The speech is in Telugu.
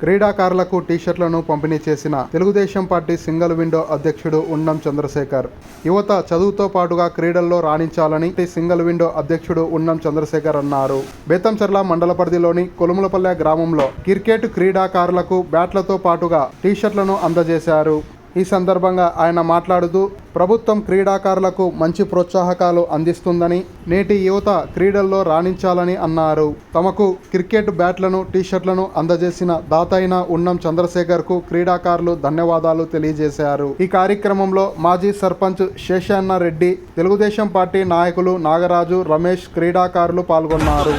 క్రీడాకారులకు టీషర్ట్లను పంపిణీ చేసిన తెలుగుదేశం పార్టీ సింగిల్ విండో అధ్యక్షుడు ఉన్నం చంద్రశేఖర్. యువత చదువుతో పాటుగా క్రీడల్లో రాణించాలని సింగిల్ విండో అధ్యక్షుడు ఉన్నం చంద్రశేఖర్ అన్నారు. బేతంచెర్ల మండల పరిధిలోని కొలుములపల్లె గ్రామంలో క్రికెట్ క్రీడాకారులకు బ్యాట్లతో పాటుగా టీషర్ట్లను అందజేశారు. ఈ సందర్భంగా ఆయన మాట్లాడుతూ ప్రభుత్వం క్రీడాకారులకు మంచి ప్రోత్సాహకాలు అందిస్తుందని నేటి యువత క్రీడల్లో రాణించాలని అన్నారు. తమకు క్రికెట్ బ్యాట్లను టీషర్ట్లను అందజేసిన దాతైన ఉన్నం చంద్రశేఖర్కు క్రీడాకారులు ధన్యవాదాలు తెలియజేశారు. ఈ కార్యక్రమంలో మాజీ సర్పంచ్ శేషన్న రెడ్డి తెలుగుదేశం పార్టీ నాయకులు నాగరాజు రమేష్ క్రీడాకారులు పాల్గొన్నారు.